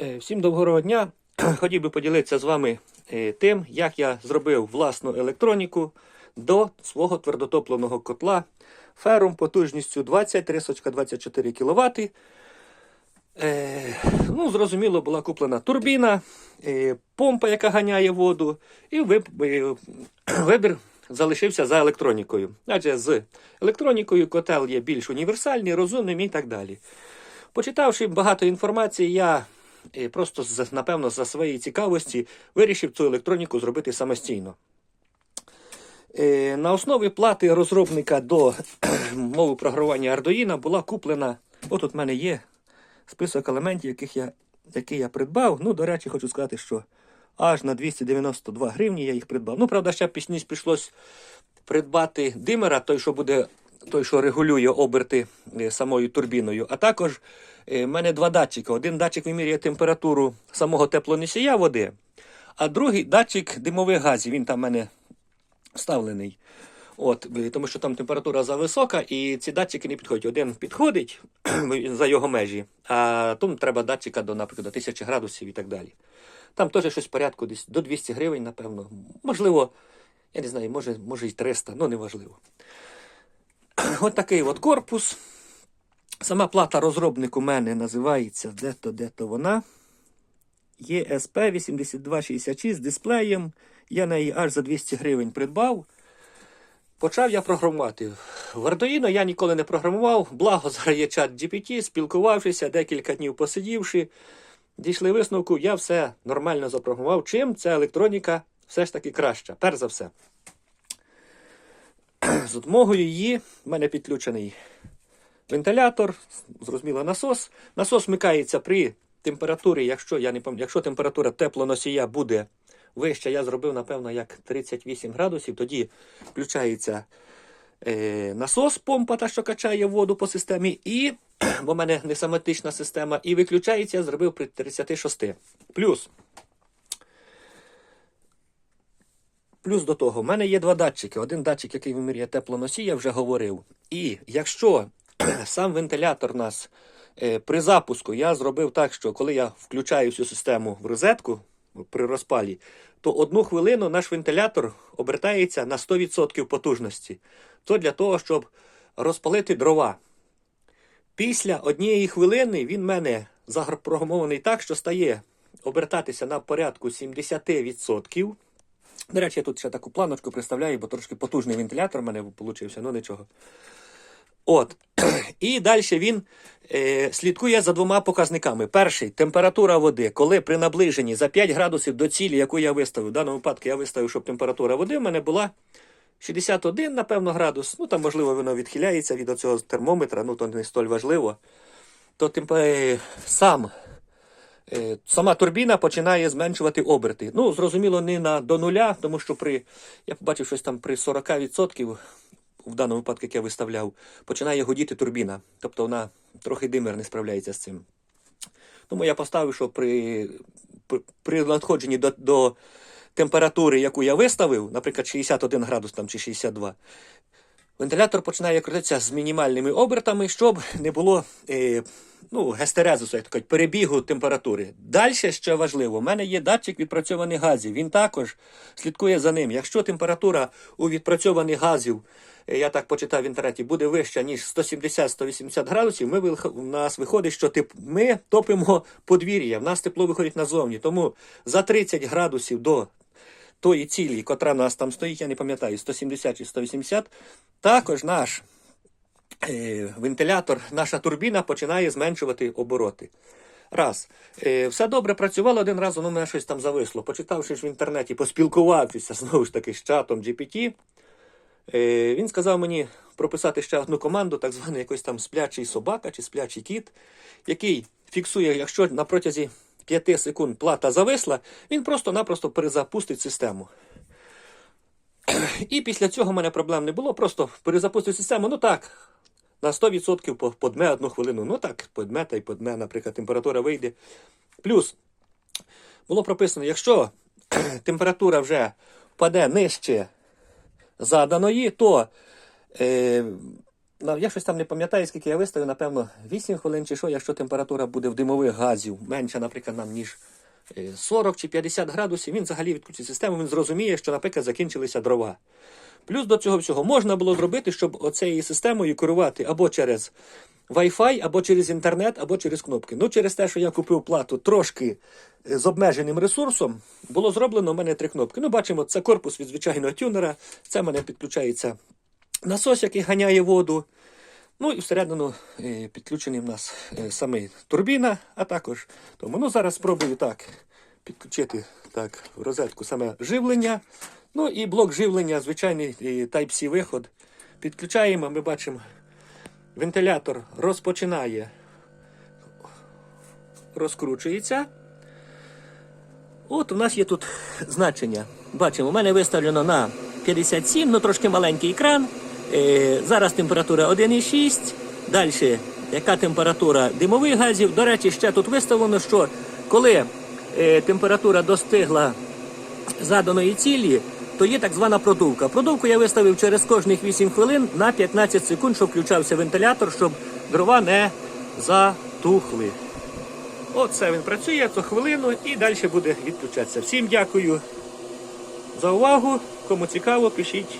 Е, Всім доброго дня. Хотів би поділитися з вами е, тим, як я зробив власну електроніку до свого твердотопленого котла фером потужністю 23,24 кВт. Е, ну, зрозуміло, була куплена турбіна, помпа, яка ганяє воду, і вибір залишився за електронікою. Адже з електронікою котел є більш універсальний, розумним і так далі. Почитавши багато інформації, я просто напевно за своєї цікавості вирішив цю електроніку зробити самостійно. Е, На основі плати розробника до мови програмування Arduino була куплена. Отут в мене є список елементів, яких я, які я придбав. Ну, до речі, хочу сказати, що аж на 292 гривні я їх придбав. Ну, правда, ще пізніше прийшлось придбати димера, той, що буде, той, що регулює оберти е, самою турбіною. А також в мене два датчики. Один датчик вимірює температуру самого теплоносія води, а другий датчик димових газів. Він там в мене вставлений. От, е, тому що там температура зависока, і ці датчики не підходять. Один підходить за його межі, а тому треба датчика до, наприклад, до 1000 градусів і так далі. Там теж щось порядку десь до 200 гривень, напевно. Можливо, я не знаю, може, може й 300, ну неважливо. От такий от корпус. Сама плата розробник у мене називається де-то, де-то вона. ESP 8266 з дисплеєм. Я неї аж за 200 гривень придбав. Почав я програмувати. В Arduino я ніколи не програмував, благо зараз є чат GPT, спілкувавшися, декілька днів посидівши, дійшли висновку, я все нормально запрограмував. Чим ця електроніка все ж таки краща, перш за все. З допомогою її в мене підключений вентилятор, зрозуміло, насос. Насос вмикається при температурі, якщо я не пам'ятаю, якщо температура теплоносія буде вища, я зробив, напевно, як 38 градусів, тоді включається е, насос, помпа, та, що качає воду по системі, і, бо в мене не самотична система, і виключається, я зробив при 36. Плюс. Плюс до того, в мене є два датчики. Один датчик, який вимірює теплоносій, я вже говорив. І якщо сам вентилятор у нас е, при запуску я зробив так, що коли я включаю всю систему в розетку при розпалі, то одну хвилину наш вентилятор обертається на 100% потужності. То для того, щоб розпалити дрова. Після однієї хвилини він в мене запрограмований так, що стає обертатися на порядку 70%. До речі, я тут ще таку планочку представляю, бо трошки потужний вентилятор в мене вийшов, ну нічого. От. І далі він е, слідкує за двома показниками. Перший температура води. Коли при наближенні за 5 градусів до цілі, яку я виставив, в даному випадку я виставив, щоб температура води в мене була 61, напевно, градус. Ну там, можливо, воно відхиляється від цього термометра, ну то не столь важливо. То темп... е, сам Е, Сама турбіна починає зменшувати оберти. Ну, зрозуміло, не на до нуля, тому що при, я побачив щось там при 40%, в даному випадку, як я виставляв, починає гудіти турбіна. Тобто вона трохи димер не справляється з цим. Тому я поставив, що при, при, при надходженні до, до температури, яку я виставив, наприклад, 61 градус там, чи 62, Вентилятор починає крутитися з мінімальними обертами, щоб не було е, ну, гестерезусу, як кажуть, перебігу температури. Далі ще важливо, у мене є датчик відпрацьованих газів. Він також слідкує за ним. Якщо температура у відпрацьованих газів, е, я так почитав в інтернеті, буде вища, ніж 170-180 градусів, ми, у нас виходить, що тип, ми топимо подвір'я, в нас тепло виходить назовні. Тому за 30 градусів до тої цілі, котра в нас там стоїть, я не пам'ятаю, 170 чи 180, також наш е, вентилятор, наша турбіна починає зменшувати обороти. Раз. Е, все добре працювало один раз, воно мене щось там зависло. Почитавши ж в інтернеті, поспілкувавшися знову ж таки з чатом GPT, е, він сказав мені прописати ще одну команду, так званий якийсь там сплячий собака чи сплячий кіт, який фіксує, якщо на протязі 5 секунд плата зависла, він просто-напросто перезапустить систему. І після цього в мене проблем не було. Просто перезапустив систему. Ну так, на 100% подме одну хвилину. Ну так, подме та й подме, наприклад, температура вийде. Плюс було прописано, якщо температура вже впаде нижче заданої, то е, я щось там не пам'ятаю, скільки я виставив, напевно, 8 хвилин чи що, якщо температура буде в димових газів менша, наприклад, нам, ніж е, 40 чи 50 градусів, він взагалі відключить систему, він зрозуміє, що, наприклад, закінчилися дрова. Плюс до цього всього можна було зробити, щоб оцею системою керувати або через Wi-Fi, або через інтернет, або через кнопки. Ну, через те, що я купив плату трошки е, з обмеженим ресурсом, було зроблено в мене три кнопки. Ну, бачимо, це корпус від звичайного тюнера, це в мене підключається насос, який ганяє воду. Ну і всередину е, підключений в нас е, самий турбіна, а також тому. Ну, зараз спробую так підключити так, в розетку саме живлення. Ну і блок живлення, звичайний е, Type-C виход. Підключаємо, ми бачимо, вентилятор розпочинає, розкручується. От у нас є тут значення. Бачимо, у мене виставлено на 57, ну трошки маленький екран. Е, зараз температура 1,6. Далі, яка температура димових газів. До речі, ще тут виставлено, що коли е, температура достигла заданої цілі, то є так звана продувка. Продувку я виставив через кожних 8 хвилин на 15 секунд, щоб включався вентилятор, щоб дрова не затухли. Оце він працює то хвилину і далі буде відключатися. Всім дякую за увагу. Кому цікаво, пишіть